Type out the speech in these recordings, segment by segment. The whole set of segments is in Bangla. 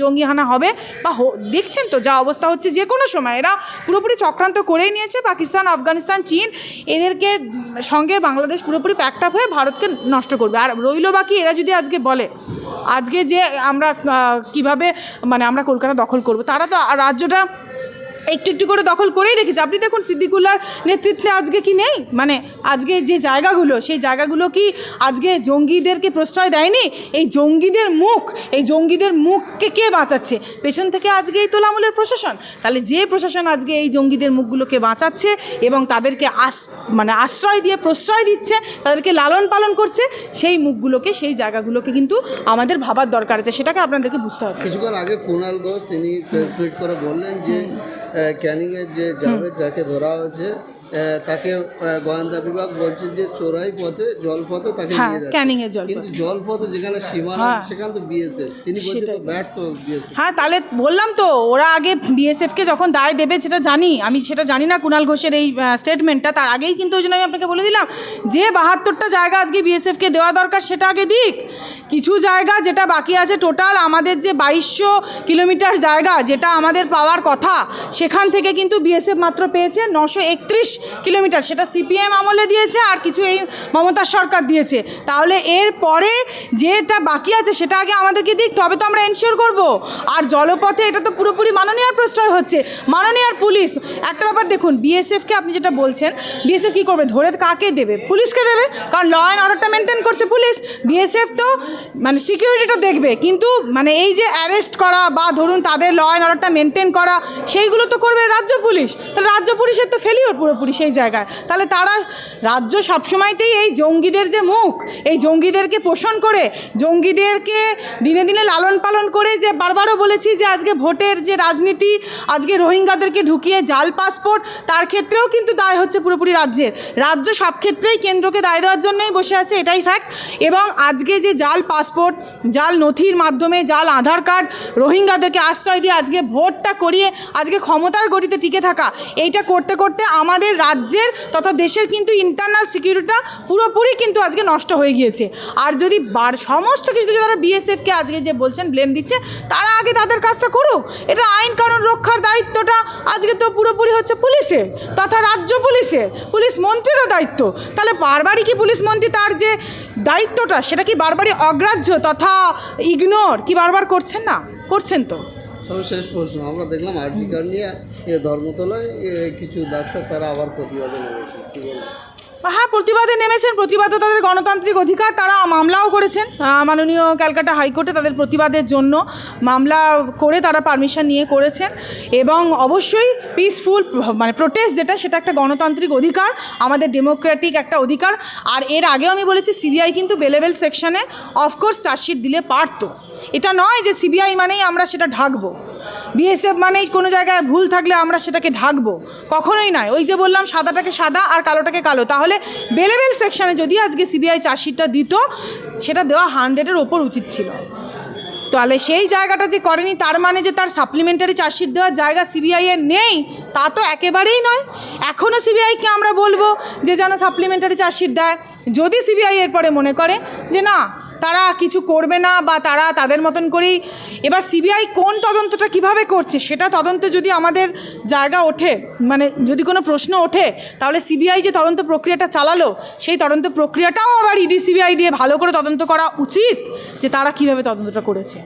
জঙ্গি হানা হবে বা দেখছেন তো যা অবস্থা হচ্ছে যে কোনো সময়, এরা পুরোপুরি চক্রান্ত করেই নিয়েছে, পাকিস্তান, আফগানিস্তান, চীন, এদেরকে সঙ্গে বাংলাদেশ পুরোপুরি প্যাকটাপ হয়ে ভারতকে নষ্ট করবে। আর রইল বাকি, এরা যদি আজকে বলে, আজকে যে আমরা কীভাবে মানে আমরা কলকাতা দখল করব, তারা তো রাজ্যটা একটু একটু করে দখল করেই রেখেছে। আপনি দেখুন সিদ্দিকুল্লার নেতৃত্বে আজকে কি নেই? মানে আজকে যে জায়গাগুলো সেই জায়গাগুলো কি আজকে জঙ্গিদেরকে প্রশ্রয় দেয়নি? এই জঙ্গিদের মুখ এই জঙ্গিদের মুখকে কে বাঁচাচ্ছে? পেছন থেকে আজকে এই তোলামূলের প্রশাসন। তাহলে যে প্রশাসন আজকে এই জঙ্গিদের মুখগুলোকে বাঁচাচ্ছে এবং তাদেরকে আস মানে আশ্রয় দিয়ে প্রশ্রয় দিচ্ছে তাদেরকে লালন পালন করছে সেই মুখগুলোকে সেই জায়গাগুলোকে কিন্তু আমাদের ভাবার দরকার আছে। সেটাকে আপনাদেরকে বুঝতে হবে। কিছুক্ষণ আগে কুণাল ঘোষ তিনি প্রেস মিট করে বললেন যে ক্যানিংয়ের যে জাভেদ যাকে ধরা হয়েছে তাকে গোয়েন্দা বিভাগ বলছে যে চোরাই পথে জল পথে তাকে হ্যাঁ, নিয়ে যাচ্ছে ক্যানিংয়ের জলপথে। কিন্তু জল পথে যেখানে সীমানা হ্যাঁ। সেখানে তো বিএসএফ তিনি বলছেন তো ব্যর্থ বিএসএফ হ্যাঁ তাহলে বললাম তো ওরা আগে বিএসএফকে যখন দায় দেবে সেটা জানি। আমি সেটা জানি না কুণাল ঘোষের এই স্টেটমেন্টটা তার আগেই কিন্তু ওই জন্য আমি আপনাকে বলে দিলাম যে বাহাত্তরটা জায়গা আজকে বিএসএফকে দেওয়া দরকার সেটা আগে দিক। কিছু জায়গা যেটা বাকি আছে টোটাল আমাদের যে বাইশশো কিলোমিটার জায়গা যেটা আমাদের পাওয়ার কথা সেখান থেকে কিন্তু বিএসএফ মাত্র পেয়েছে নশো একত্রিশ কিলোমিটার। সেটা সিপিএম আমলে দিয়েছে আর কিছু এই মমতার সরকার দিয়েছে। তাহলে এর পরে যেটা বাকি আছে সেটা আগে আমাদেরকে দিক, তবে তো আমরা এনশিওর করব। আর জলপথে এটা তো পুরোপুরি মাননীয় প্রশ্রয় হচ্ছে। মাননীয় পুলিশ, একটা ব্যাপার দেখুন, বিএসএফকে আপনি যেটা বলছেন, বিএসএফ কী করবে? ধরে কাকে দেবে? পুলিশকে দেবে? কারণ ল অ্যান্ড অর্ডারটা মেনটেন করছে পুলিশ। বিএসএফ তো মানে সিকিউরিটিটা দেখবে। কিন্তু মানে এই যে অ্যারেস্ট করা বা ধরুন তাদের ল অ্যান্ড অর্ডারটা মেনটেন করা, সেইগুলো তো করবে রাজ্য পুলিশ। তাহলে রাজ্য পুলিশের তো ফেলিওর পুরোপুরি। সেই জায়গায়। তাহলে তারা রাজ্য সবসময়তেই এই জঙ্গিদের যে মুখ, এই জঙ্গিদেরকে পোষণ করে, জঙ্গিদেরকে দিনে দিনে লালন পালন করে যে বারবারও বলেছি যে আজকে ভোটের যে রাজনীতি, আজকে রোহিঙ্গাদেরকে ঢুকিয়ে জাল পাসপোর্ট, তার ক্ষেত্রেও কিন্তু দায় হচ্ছে পুরোপুরি রাজ্যের। রাজ্য সব ক্ষেত্রেই কেন্দ্রকে দায় দেওয়ার জন্যই বসে আছে, এটাই ফ্যাক্ট এবং আজকে যে জাল পাসপোর্ট, জাল নথির মাধ্যমে, জাল আধার কার্ড, রোহিঙ্গাদেরকে আশ্রয় দিয়ে আজকে ভোটটা করিয়ে, আজকে ক্ষমতার গতিতে টিকে থাকা, এইটা করতে করতে আমাদের রাজ্যের তথা দেশের কিন্তু ইন্টারনাল সিকিউরিটিটা পুরোপুরি কিন্তু আজকে নষ্ট হয়ে গিয়েছে। আর যদি বার, সমস্ত কিছু যদি তারা বিএসএফকে আজকে যে বলছেন ব্লেম দিচ্ছে, তারা আগে তাদের কাজটা করুক। এটা আইন কানুন রক্ষার দায়িত্বটা আজকে তো পুরোপুরি হচ্ছে পুলিশের, তথা রাজ্য পুলিশের, পুলিশ মন্ত্রীরও দায়িত্ব। তাহলে বারবারই কি পুলিশ মন্ত্রী তার যে দায়িত্বটা, সেটা কি বারবারই অগ্রাহ্য তথা ইগনোর কি বারবার করছেন না? করছেন তো? শেষ প্রশ্ন, আমরা দেখলাম আরজি কার্ড নিয়ে ধর্মতলায় কিছু ডাক্তার তারা আবার প্রতিবাদে নেমেছে কি বলব হ্যাঁ প্রতিবাদে নেমেছেন। প্রতিবাদ তাদের গণতান্ত্রিক অধিকার, তারা মামলাও করেছেন। মাননীয় ক্যালকাটা হাইকোর্টে তাদের প্রতিবাদের জন্য মামলা করে তারা পারমিশন নিয়ে করেছেন। এবং অবশ্যই পিসফুল মানে প্রোটেস্ট যেটা, সেটা একটা গণতান্ত্রিক অধিকার, আমাদের ডেমোক্রেটিক একটা অধিকার। আর এর আগেও আমি বলেছি সিবিআই কিন্তু বেলেবেল সেকশনে অফকোর্স চার্জশিট দিলে পারতো। এটা নয় যে সিবিআই মানেই আমরা সেটা ঢাকবো। বিএসএফ মানেই কোনো জায়গায় ভুল থাকলে আমরা সেটাকে ঢাকবো। কখনোই নয়। ওই যে বললাম, সাদাটাকে সাদা আর কালোটাকে কালো। তাহলে বেলেবেল সেকশনে যদি আজকে সিবিআই চার্জশিটটা দিত, সেটা দেওয়া হান্ড্রেডের ওপর উচিত ছিল। তাহলে সেই জায়গাটা যে করেনি, তার মানে যে তার সাপ্লিমেন্টারি চার্জশিট দেওয়ার জায়গা সিবিআই এর নেই, তা তো একেবারেই নয়। এখনও সিবিআইকে আমরা বলব যে যেন সাপ্লিমেন্টারি চার্জশিট দেয়। যদি সিবিআই এর পরে মনে করে যে না তারা কিছু করবে না বা তারা তাদের মতন করেই, এবার সিবিআই কোন তদন্তটা কীভাবে করছে সেটা তদন্তে যদি আমাদের জায়গা ওঠে মানে যদি কোনো প্রশ্ন ওঠে, তাহলে সিবিআই যে তদন্ত প্রক্রিয়াটা চালালো, সেই তদন্ত প্রক্রিয়াটাও আবার ইডি সিবিআই দিয়ে ভালো করে তদন্ত করা উচিত যে তারা কীভাবে তদন্তটা করেছে।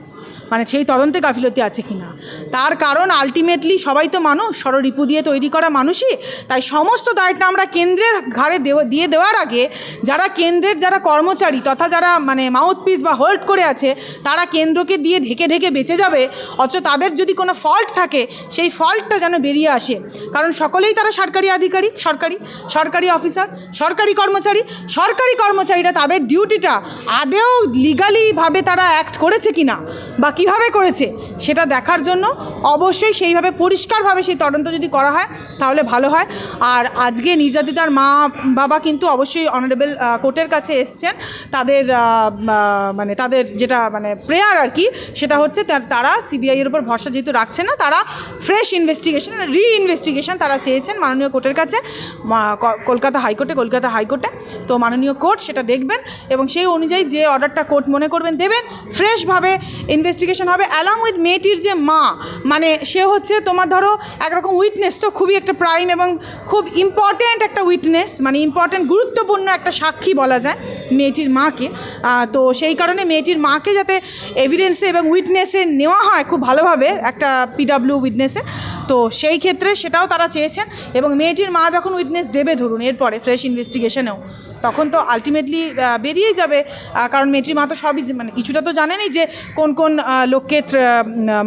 মানে সেই তদন্তে গাফিলতি আছে কি না তার কারণ আলটিমেটলি সবাই তো মানুষ ষড়রিপু দিয়ে তৈরি করা মানুষই। তাই সমস্ত দায়টা আমরা কেন্দ্রের ঘাড়ে দিয়ে দেওয়ার আগে যারা কেন্দ্রের যারা কর্মচারী তথা যারা মানে মাউথপিস বা হোল্ড করে আছে, তারা কেন্দ্রকে দিয়ে ঢেকে ঢেকে বেঁচে যাবে। অথচ তাদের যদি কোনো ফল্ট থাকে, সেই ফল্টটা যেন বেরিয়ে আসে। কারণ সকলেই তারা সরকারি আধিকারিক, সরকারি সরকারি অফিসার সরকারি কর্মচারী, সরকারি কর্মচারীরা তাদের ডিউটিটা আদেও লিগালিভাবে তারা অ্যাক্ট করেছে কি না বা কীভাবে করেছে সেটা দেখার জন্য অবশ্যই সেইভাবে পরিষ্কারভাবে সেই তদন্ত যদি করা হয়, তাহলে ভালো হয়। আর আজকে নির্যাতিতার মা, বাবা কিন্তু অবশ্যই অনারেবল কোর্টের কাছে এসছেন। তাদের মানে তাদের যেটা মানে প্রেয়ার আর কি, সেটা হচ্ছে তার- সিবিআইয়ের উপর ভরসা যেহেতু রাখছে না, তারা ফ্রেশ ইনভেস্টিগেশন রি ইনভেস্টিগেশন তারা চেয়েছেন মাননীয় কোর্টের কাছে। কলকাতা হাইকোর্টে কলকাতা হাইকোর্টে। তো মাননীয় কোর্ট সেটা দেখবেন এবং সেই অনুযায়ী যে অর্ডারটা কোর্ট মনে করবেন, দেবেন। ফ্রেশভাবে ইনভেস্টিগেশন হবে অ্যালং উইথ মেয়েটির যে মা মানে সে হচ্ছে তোমার ধরো একরকম উইটনেস তো খুবই একটা প্রাইম এবং খুব ইম্পর্ট্যান্ট একটা উইটনেস মানে ইম্পর্ট্যান্ট গুরুত্বপূর্ণ একটা সাক্ষী বলা যায় মেয়েটির মাকে। তো সেই কারণে মেয়েটির মাকে যাতে এভিডেন্সে এবং উইটনেসে নেওয়া হয় খুব ভালোভাবে একটা পিডাব্লিউ উইটনেসে তো সেই ক্ষেত্রে সেটাও তারা চেয়েছেন এবং মেয়েটির মা যখন উইটনেস দেবে ধরুন, এরপরে ফ্রেশ ইনভেস্টিগেশনেও তখন তো আলটিমেটলি বেরিয়েই যাবে। কারণ মেয়েটির মা তো সবই মানে কিছুটা তো জানেনই যে কোন কোন লোককে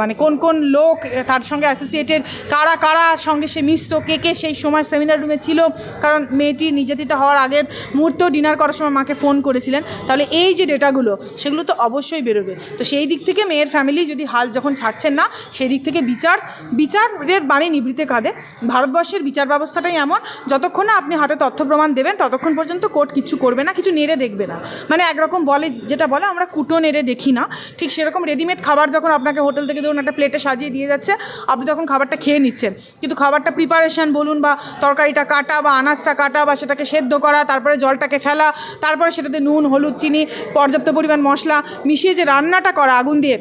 মানে কোন কোন লোক তার সঙ্গে অ্যাসোসিয়েটেড কারা কারা সঙ্গে সে মিশত, কে কে সেই সময় সেমিনার রুমে ছিল, কারণ মেয়েটি নির্যাতিত হওয়ার আগের মুহূর্তেও ডিনার করার সময় মাকে ফোন করেছিলেন। তাহলে এই যে ডেটাগুলো সেগুলো তো অবশ্যই বেরোবে। তো সেই দিক থেকে মেয়ের ফ্যামিলি যদি হাল যখন ছাড়ছেন না, সেই দিক থেকে বিচার, বিচারের বাণী নিবৃতে কাঁধে। ভারতবর্ষের বিচার ব্যবস্থাটাই এমন, যতক্ষণ না আপনি হাতে তথ্য প্রমাণ দেবেন, ততক্ষণ পর্যন্ত কোর্ট কিছু করবে না, কিছু নেড়ে দেখবে না। মানে একরকম বলে, যেটা বলে আমরা কুটো নেড়ে দেখি না। ঠিক সেরকম রেডিমেড খাবার যখন আপনাকে হোটেল থেকে ধরুন একটা প্লেটে সাজিয়ে দিয়ে যাচ্ছে, আপনি তখন খাবারটা খেয়ে নিচ্ছেন। কিন্তু খাবারটা প্রিপারেশান বলুন বা তরকারিটা কাটা বা আনাজটা কাটা বা সেটাকে সেদ্ধ করা, তারপরে জলটাকে ফেলা, তারপরে সেটাতে নুন, হলুদ, চিনি, পর্যাপ্ত পরিমাণ মশলা মিশিয়ে যে রান্নাটা করা আগুন দিয়ে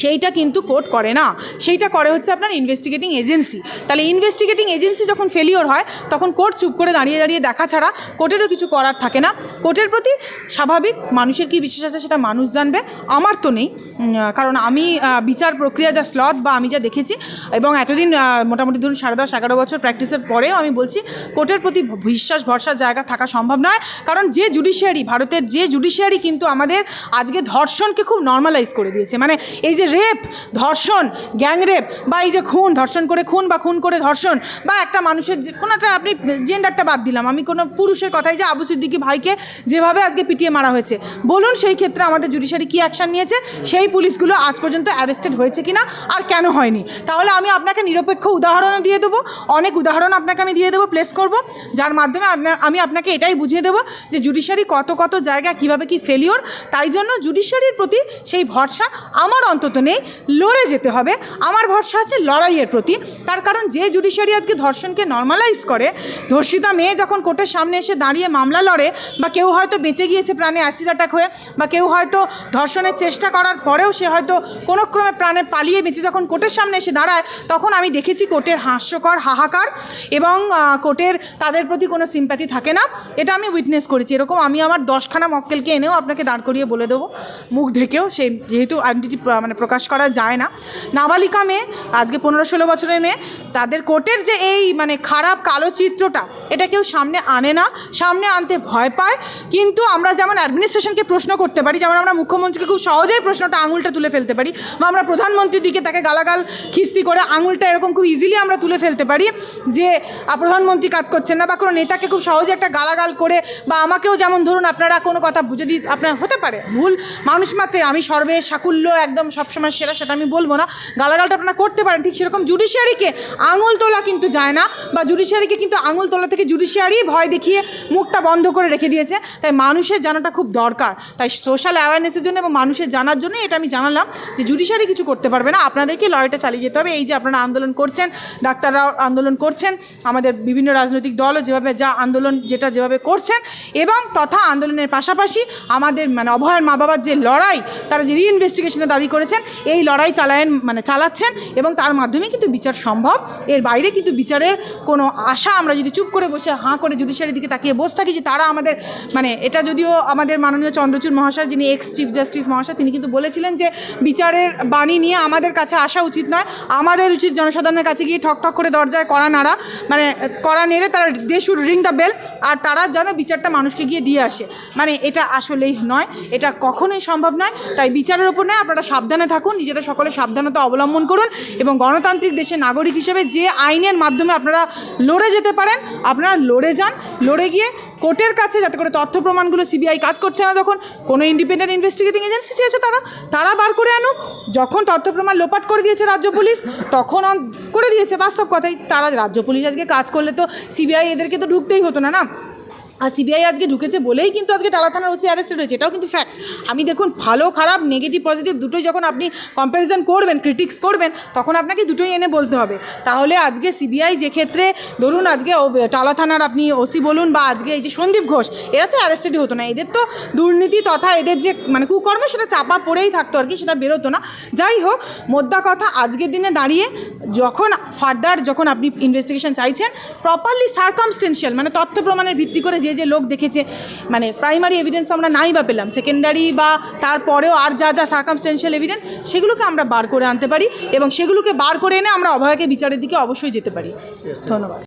সেইটা কিন্তু কোর্ট করে না। সেইটা করে হচ্ছে আপনার ইনভেস্টিগেটিং এজেন্সি তাহলে ইনভেস্টিগেটিং এজেন্সি যখন ফেলিওর হয়, তখন কোর্ট চুপ করে দাঁড়িয়ে দাঁড়িয়ে দেখা ছাড়া কোর্টেরও কিছু করার থাকে না। কোর্টের প্রতি স্বাভাবিক মানুষের কি বিশ্বাস আছে সেটা মানুষ জানবে। আমার তো নেই। কারণ আমি বিচার প্রক্রিয়া যা স্লথ বা আমি যা দেখেছি এবং এতদিন মোটামুটি ধরুন সাড়ে দশ, এগারো বছর প্র্যাকটিসের পরেও আমি বলছি, কোর্টের প্রতি বিশ্বাস, ভরসার জায়গা থাকা সম্ভব নয়। কারণ যে জুডিশিয়ারি ভারতের যে জুডিশিয়ারি কিন্তু আমাদের আজকে ধর্ষণকে খুব নর্মালাইজ করে দিয়েছে। মানে এই যে রেপ ধর্ষণ গ্যাং রেপ বা এই যে খুন, ধর্ষণ করে খুন বা খুন করে ধর্ষণ, বা একটা মানুষের কোনো একটা আপনি জেন্ডারটা বাদ দিলাম। আমি কোনো পুরুষের কথাই যে আবু সিদ্দিকি ভাইকে যেভাবে আজকে পিটিয়ে মারা হয়েছে। বলুন সেই ক্ষেত্রে আমাদের জুডিশিয়ারি কী অ্যাকশন নিয়েছে? সেই পুলিশগুলো আজ পর্যন্ত অ্যারেস্টেড হয়েছে কিনা আর কেন হয়নি? তাহলে আমি আপনাকে নিরপেক্ষ উদাহরণও দিয়ে দেবো। অনেক উদাহরণ আপনাকে আমি দিয়ে দেবো প্লেস করব। যার মাধ্যমে আমি আপনাকে এটাই বুঝিয়ে দেবো যে জুডিশিয়ারি কত কত জায়গা কীভাবে কি ফেলিওর তাই জন্য জুডিশিয়ারির প্রতি সেই ভরসা আমার অন্তত নেই লড়ে যেতে হবে। আমার ভরসা আছে লড়াইয়ের প্রতি। তার কারণ যে জুডিশিয়ারি আজকে ধর্ষণকে নর্মালাইজ করে, ধর্ষিতা মেয়ে যখন কোর্টের সামনে এসে দাঁড়িয়ে মামলা লড়ে বা কেউ হয়তো বেঁচে গিয়েছে প্রাণে অ্যাসিড অ্যাটাক হয়ে বা কেউ হয়তো ধর্ষণের চেষ্টা করার পরেও সে হয়তো কোনো ক্রমে প্রাণে পালিয়ে বেঁচে যখন কোর্টের সামনে এসে দাঁড়ায়, তখন আমি দেখেছি কোর্টের হাস্যকর, হাহাকার এবং কোর্টের তাদের প্রতি কোনো সিম্প্যাথি থাকে না। এটা আমি উইটনেস করেছি। এরকম আমি আমার দশখানা মক্কেলকে এনেও আপনাকে দাঁড় করিয়ে বলে দেবো। মুখ ঢেকেও সেই যেহেতু আইডেন্টিটি মানে প্রকাশ করা যায় না। নাবালিকা মেয়ে, আজকে পনেরো ষোলো বছরের মেয়ে, তাদের কোর্টের যে এই মানে খারাপ কালো চিত্রটা, এটা কেউ সামনে আনে না, সামনে আনতে ভয় পায়। কিন্তু আমরা যেমন অ্যাডমিনিস্ট্রেশনকে প্রশ্ন করতে পারি, যেমন আমরা মুখ্যমন্ত্রীকে খুব সহজেই প্রশ্নটা আঙুলটা তুলে ফেলতে পারি, বা আমরা প্রধানমন্ত্রীর দিকে তাকে গালাগাল, খিস্তি করে আঙুলটা এরকম খুব ইজিলি আমরা তুলে ফেলতে পারি, যে প্রধানমন্ত্রী কাজ করছেন না, বা কোনো নেতাকে খুব সহজে একটা গালাগাল করে, বা আমাকেও যেমন ধরুন আপনারা কোনো কথা যদি আপনার হতে পারে, ভুল। মানুষ মাত্রে আমি সর্বে সাকুল্য একদম সবসময় সেরা, সেটা আমি বলব না। গালাগালটা আপনারা করতে পারেন, ঠিক সেরকম জুডিশিয়ারিকে আঙুল তোলা কিন্তু যায় না, বা জুডিশিয়ারিকে কিন্তু আঙুল তোলা থেকে জুডিশিয়ারি ভয় দেখিয়ে মুখটা বন্ধ করে রেখে দিয়েছে। তাই মানুষের জানাটা খুব দরকার। তাই সোশ্যাল অ্যাওয়ারনেসের জন্য এবং মানুষের জানার জন্য এটা আমি জানালাম যে জুডিশিয়ারি কিছু করতে পারবে না। আপনাদেরকে লড়াইটা চালিয়ে যেতে হবে। এই যে আপনারা আন্দোলন করছেন, ডাক্তাররাও আন্দোলন করছেন, আমাদের বিভিন্ন রাজনৈতিক দলও যেভাবে যা আন্দোলন, যেটা যেভাবে করছেন, এবং তথা আন্দোলনের পাশাপাশি আমাদের মানে অভয়ের মা বাবার যে লড়াই, তারা যে রিইনভেস্টিগেশনের দাবি করেছেন এই লড়াই চালায়েন মানে চালাচ্ছেন এবং তার মাধ্যমে কিন্তু বিচার সম্ভব। এর বাইরে কিন্তু বিচারের কোনো আশা আমরা যদি চুপ করে বসে হাঁ করে জুডিশিয়ারির দিকে তাকিয়ে বসে থাকি যে তারা আমাদের মানে এটা যদিও আমাদের মাননীয় চন্দ্রচূড় মহাশয়, যিনি এক্স চিফ জাস্টিস মহাশয়, তিনি কিন্তু বলেছিলেন যে বিচারের বাণী নিয়ে আমাদের কাছে আসা উচিত নয়। আমাদের উচিত জনসাধারণের কাছে গিয়ে ঠক ঠক করে দরজায় করা নাড়া মানে করা নেড়ে তারা they should ring the bell, আর তারা যেন বিচারটা মানুষকে গিয়ে দিয়ে আসে। মানে এটা আসলেই নয়, এটা কখনোই সম্ভব নয়। তাই বিচারের ওপর নয়, আপনারা সাবধানে থাকুন, নিজেরা সকলে সাবধানতা অবলম্বন করুন এবং গণতান্ত্রিক দেশের নাগরিক হিসেবে যে আইনের মাধ্যমে আপনারা লড়ে যেতে পারেন, আপনারা লড়ে যান, লড়ে গিয়ে কোর্টের কাছে যাতে করে তথ্য প্রমাণগুলো সিবিআই কাজ করছে না যখন কোনো ইন্ডিপেন্ডেন্ট ইনভেস্টিগেটিং এজেন্সি চেয়েছে তারা তারা বার করে আনুক, যখন তথ্য প্রমাণ লোপাট করে দিয়েছে রাজ্য পুলিশ, তখন করে দিয়েছে, বাস্তব কথাই, তারা রাজ্য পুলিশ আজকে কাজ করলে তো সিবিআই এদেরকে তো ঢুকতেই হতো না না? আর সিবিআই আজকে ঢুকেছে বলেই কিন্তু আজকে টালা থানার ওসি অ্যারেস্টেড হয়েছে, এটাও কিন্তু ফ্যাক্ট আমি দেখুন ভালো, খারাপ নেগেটিভ পজিটিভ দুটোই যখন আপনি কম্প্যারিজন করবেন ক্রিটিক্স করবেন, তখন আপনাকে দুটোই এনে বলতে হবে। তাহলে আজকে সিবিআই যে ক্ষেত্রে, ধরুন আজকে টালা থানার আপনি ওসি বলুন বা আজকে এই যে সন্দীপ ঘোষ, এরা তো অ্যারেস্টেডই হতো না। এদের তো দুর্নীতি তথা এদের যে মানে কুকর্ম সেটা চাপা পড়েই থাকতো আর কি, সেটা বেরোতো না। যাই হোক, মোদ্দা কথা, আজকের দিনে দাঁড়িয়ে যখন ফার্দার যখন আপনি ইনভেস্টিগেশন চাইছেন প্রপারলি সার্কামস্টেন্সিয়াল মানে তথ্য প্রমাণের ভিত্তি করে যে যে লোক দেখেছে মানে প্রাইমারি এভিডেন্স আমরা নাই বা পেলাম। সেকেন্ডারি বা তারপরেও আর যা যা সার্কামস্টেন্সিয়াল এভিডেন্স সেগুলোকে আমরা বার করে আনতে পারি এবং সেগুলোকে বার করে এনে আমরা অভয়কে বিচারের দিকে অবশ্যই যেতে পারি। ধন্যবাদ।